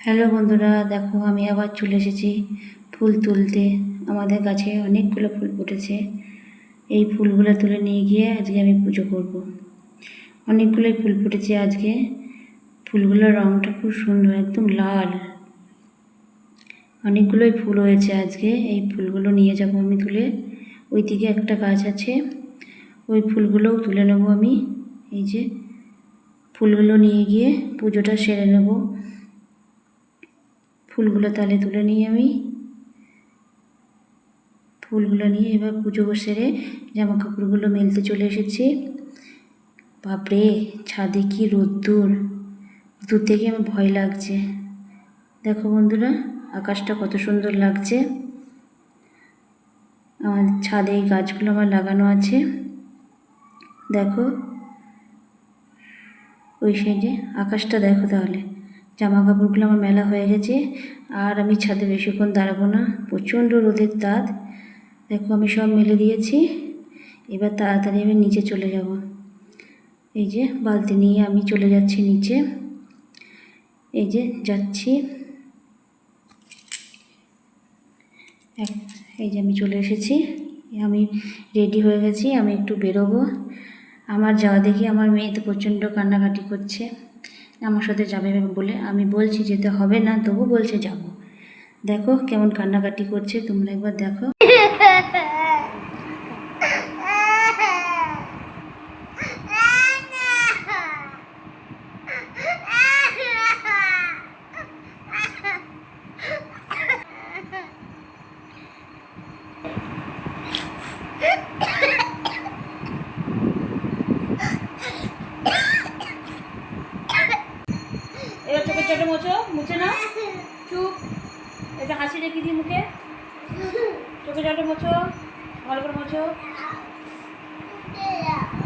Hello বন্ধুরা, দেখো আমি আবার চলে এসেছি ফুল তুলতে। আমাদের গাছে অনেকগুলো ফুল ফুটেছে। এই ফুলগুলো তুলে নিয়ে গিয়ে আজকে আমি পুজো করব। অনেকগুলোই ফুল ফুটেছে আজকে। ফুলগুলোর রঙটা খুব সুন্দর, একদম লাল। অনেকগুলোই ফুল হয়েছে আজকে। এই ফুলগুলো নিয়ে যাব আমি তুলে। ওইদিকে একটা গাছ আছে। ওই ফুলগুলোও তুলে নেব আমি। এই যে ফুলগুলো নিয়ে গিয়ে পুজোটা সেরে নেব। ফুলগুলো তালে তুলে নিই আমি। ফুলগুলো নিয়ে এবার পুজো সেরে জামা কাপড়গুলো মেলতে চলে এসেছি। বাপরে, ছাদে কি রোদ্দুর। দূর থেকে আমার ভয় লাগছে। দেখো বন্ধুরা, আকাশটা কত সুন্দর লাগছে। আমার ছাদে এই গাছগুলো আমার লাগানো আছে। দেখো, ওই সাইডে আকাশটা দেখো তাহলে। জামা কাপড়গুলো আমার মেলা হয়ে গেছে। আর আমি ছাদে বেশিক্ষণ দাঁড়াবো না। প্রচণ্ড রোদের তাপ। দেখো আমি সব মেলে দিয়েছি। এবার তাড়াতাড়ি আমি নিচে চলে যাব। এই যে বালতি নিয়ে আমি চলে যাচ্ছি নিচে। এই যে যাচ্ছি। এই যে আমি চলে এসেছি। আমি রেডি হয়ে গেছি। আমি একটু বেরোবো। আমার যাওয়া দেখি আমার মেয়ে তো প্রচণ্ড কান্নাকাটি করছে। আমার সাথে যাবে বলে, আমি বলছি যেতে হবে না, তবু বলছে যাব। দেখো কেমন কান্নাকাটি করছে, তোমরা একবার দেখো। এবার চোখে চোখে মোছো, মুছে না চুপ। এটা হাসি রেখে দিই মুখে। চোখে চোখে মোছো, ভালো করে মোছো।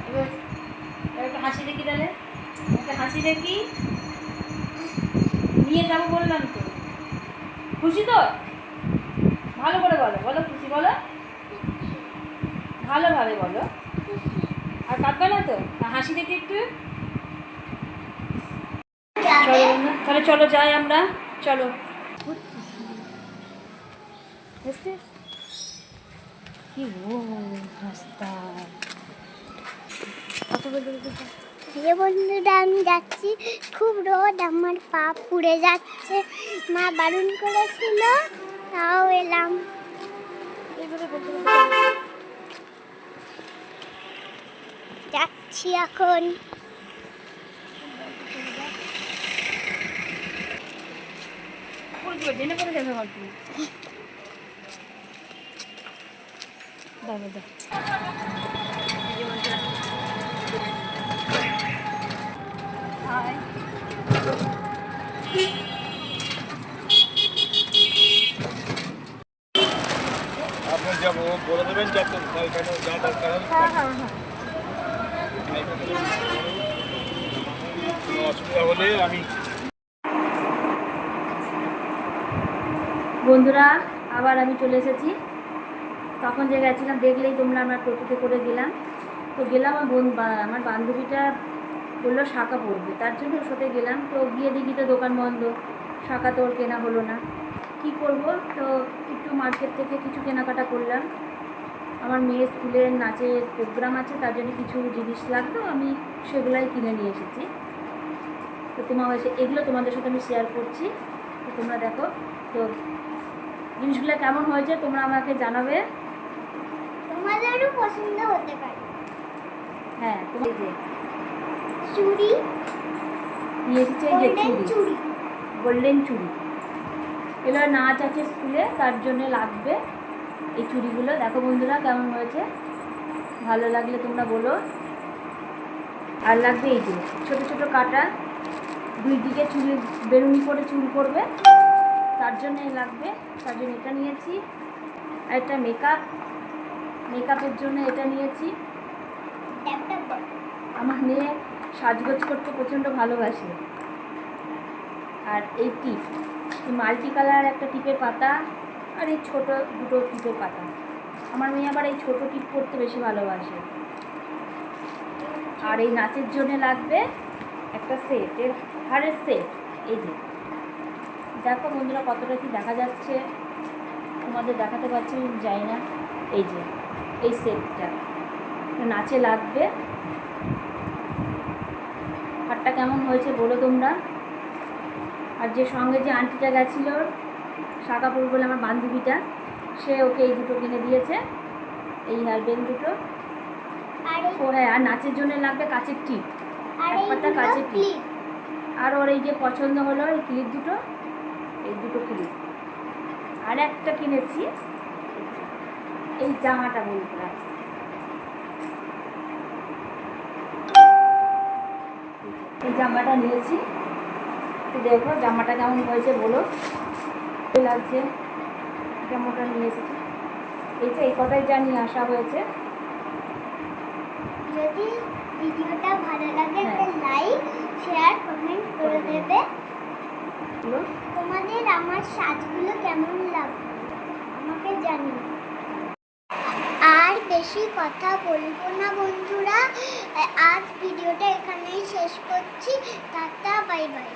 এবার একটা হাসি দেখি তাহলে। একটা হাসি দেখি। নিয়ে যাব বললাম তো। খুশি তো? ভালো করে বলো। বলো খুশি, বলো। ভালোভাবে বলো। আর কাঁদবে না তো? হাসি দেখি একটু। চলো তাহলে চলো যাই আমরা। চলো। কি ও রাস্তা। প্রিয় বন্ধুরা আমি যাচ্ছি। খুব রোদ আমার পা পুড়ে যাচ্ছে। মা বারণ করেছিল তাও এলাম। যাচ্ছি এখন। বলতে পারছি না করে যাবে দাও আপনি যা ব- বলে দেবেন যা তো এখানে যা দরকার হ্যাঁ হ্যাঁ হ্যাঁ। কোনো অসুবিধা হলে আমি বন্ধুরা, আবার আমি চলে এসেছি। তখন যে গেছিলাম, দেখলেই তোমরা আমরা টোটোতে করে গেলাম তো গেলাম আমার আমার বান্ধবীটা বলল, শাঁখা পড়বে। তার জন্য ওর সাথে গেলাম। তো গিয়ে দেখি তো দোকান বন্ধ। শাঁখা তো ওর কেনা হলো না। কি করব? তো একটু মার্কেট থেকে কিছু কেনাকাটা করলাম। আমার মেয়ের স্কুলের নাচের প্রোগ্রাম আছে, তার জন্য কিছু জিনিস লাগতো, আমি সেগুলাই কিনে নিয়ে এসেছি। তো তোমার এগুলো তোমাদের সাথে আমি শেয়ার করছি। তোমরা দেখো। তো জিনিসগুলো কেমন হয়েছে তোমরা আমাকে জানাবে। তোমাদেরও পছন্দ হতে পারে। হ্যাঁ তুমি যে চুড়ি। নিয়ে এসেছি যে চুড়ি। গোল্ডেন চুড়ি। এগুলো নাচ আছে স্কুলে তার জন্য লাগবে এই চুড়িগুলো। দেখো বন্ধুরা কেমন হয়েছে। ভালো লাগলে তোমরা বলো। আর লাগবে এই যে ছোটো ছোটো কাটা। দুই দিকে চুড়ি বেরুনি করে চুল করবে তার জন্য লাগবে, তার জন্য এটা নিয়েছি। আর একটা মেকআপ মেকআপের জন্য এটা নিয়েছি। আমার মেয়ে সাজগোজ করতে প্রচণ্ড ভালোবাসে। আর এই টিপ মাল্টি কালার একটা টিপের পাতা আর এই ছোটো দুটো টিপের পাতা। আমার মেয়ে আবার এই ছোট টিপ করতে বেশি ভালোবাসে। আর এই নাচের জন্য লাগবে একটা সেট এর হারের সেট এই যে। দেখো বন্ধুরা কতটা কি দেখা যাচ্ছে? তোমাদের দেখাতে পারছি জানি না। এই যে এই সেটটা নাচে লাগবে। হাটটা কেমন হয়েছে বলো তোমরা? আর যে সঙ্গে যে আন্টিটা গেছিল শাকাপুর বলে আমার বান্ধবীটা সে ওকে এই দুটো কিনে দিয়েছে। এই হেয়ারব্যান্ড দুটো। ও হ্যাঁ আর নাচের জন্য লাগবে কাচের টিপ। এক পাতা দুটো ক্লিপ আর ওর এই যে পছন্দ হলো এই ক্লিপ দুটো এই দুটো ক্লিপ আর একটা কিনেছি এই জামাটা বন্ধুরা এই জামাটা নিয়েছি। তো দেখো জামাটা কেমন হয়েছে বলো। লাগছে? জামাটা নিয়ে এসেছি এই যে এই কটাই যা নিয়ে আসা হয়েছে। যদি ভিডিওটা ভালো লাগে একটা লাইক শেয়ার কমেন্ট করে দেবে। তোমাদের আমার সাজগুলো কেমন লাগবে আমাকে জানিও। আর বেশি কথা বলব না বন্ধুরা। আজ ভিডিওটা এখানেই শেষ করছি। Tata bye bye